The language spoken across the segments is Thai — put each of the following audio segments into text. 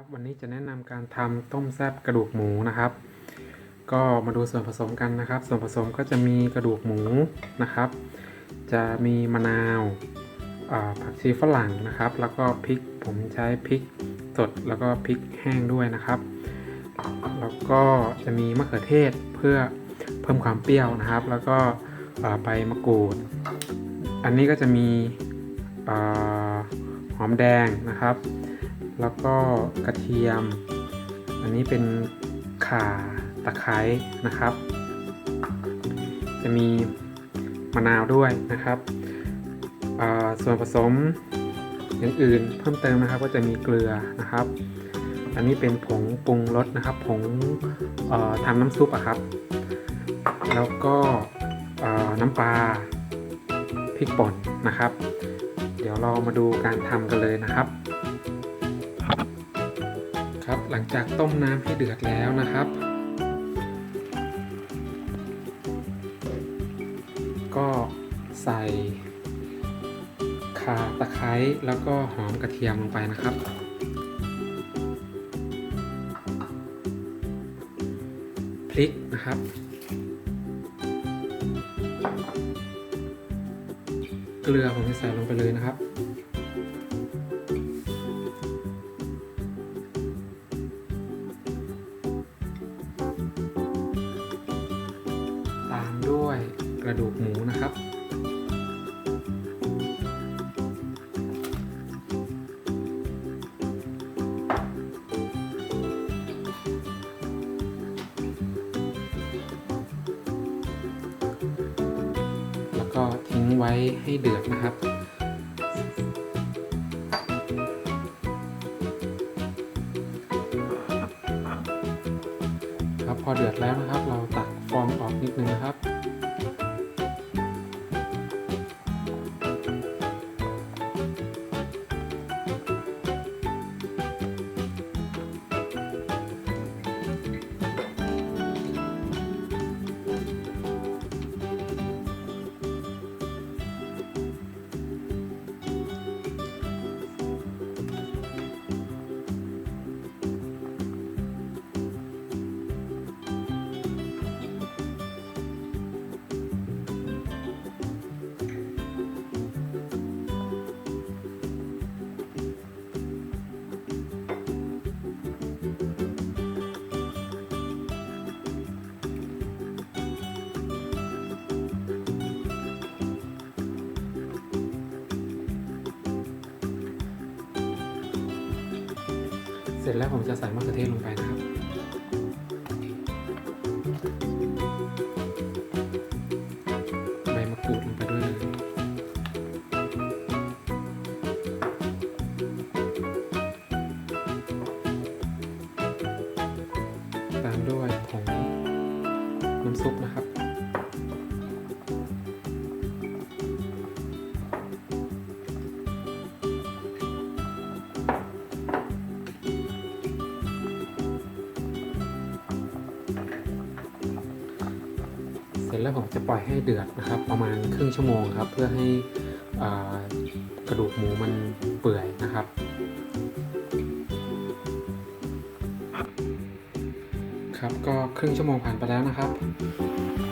ครับวันนี้จะแนะนำการทำต้มแซบกระดูกหมูนะครับ ก็มาดูส่วนผสมกันนะครับ ส่วนผสมก็จะมีกระดูกหมูนะครับ จะมีมะนาวผักชีฝรั่งนะครับ แล้วก็พริกผมใช้พริกสดแล้วก็พริกแห้งด้วยนะครับ แล้วก็จะมีมะเขือเทศเพื่อเพิ่มความเปรี้ยวนะครับ แล้วก็ใบมะกรูด อันนี้ก็จะมีหอมแดงนะครับ แล้วก็กระเทียม อันนี้เป็นข่าตะไคร้นะครับ จะมีมะนาวด้วยนะครับส่วนผสมอย่างอื่นเพิ่มเติมนะครับก็จะมีเกลือนะครับ อันนี้เป็นผงปรุงรสนะครับ ผงทำน้ำซุปอะครับ แล้วก็น้ำปลาพริกป่นนะครับ เดี๋ยวเรามาดูการทำกันเลยนะครับ ครับ หลังจากต้มน้ำให้เดือดแล้วนะครับ ก็ใส่ข่าตะไคร้แล้วก็หอมกระเทียมลงไปนะครับพริกนะครับเกลือผมจะใส่ลงไปเลยนะครับ ระดูกหมูนะครับ แล้วก็ทิ้งไว้ให้เดือดนะครับครับพอเดือดแล้วนะครับ เราตักฟองออกนิดนึงนะครับ ร็จแล้วผมจะใส่มะเขือเทศลงไปนะครับใบมะกรูดลงไปด้วยเลยตามด้วยผงน้ำซุปนะครับ ร็จแล้วผมจะปล่อยให้เดือดนะครับ ประมาณครึ่งชั่วโมงครับ เพื่อให้กระดูกหมูมันเปื่อยนะครับครับก็ครึ่งชั่วโมงผ่านไปแล้วนะครับ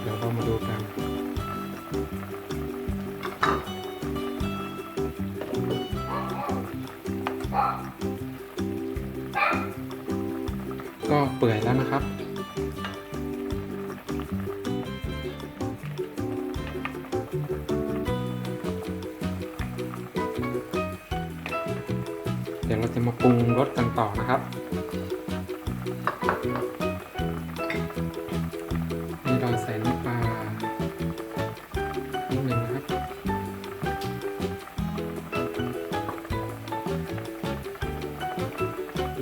เดี๋ยวเรามาดูกัน ก็เปื่อยแล้วนะครับ เดี๋ยวเราจะมาปรุงรสกันต่อนะครับ นี่เราใส่น้ำปลานิดหนึ่งนะครับ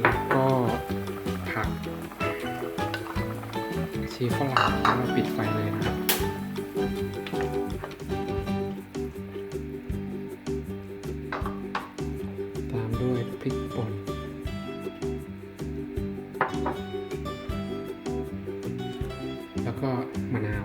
แล้วก็ผักชีฝรั่งแล้วเราปิดไฟเลยนะครับ ล้วก็มะนาว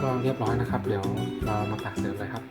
ก็เรียบร้อยนะครับ เดี๋ยวเรามาตักเสิร์ฟเลยครับ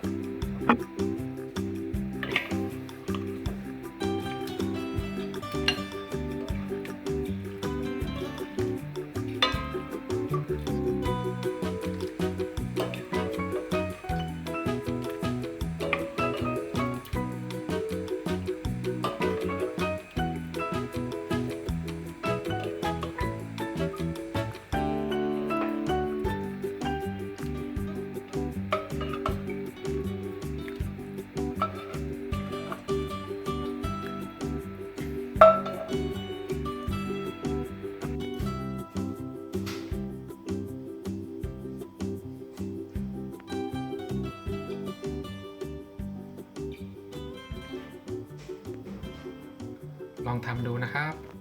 ลองทำดูนะครับ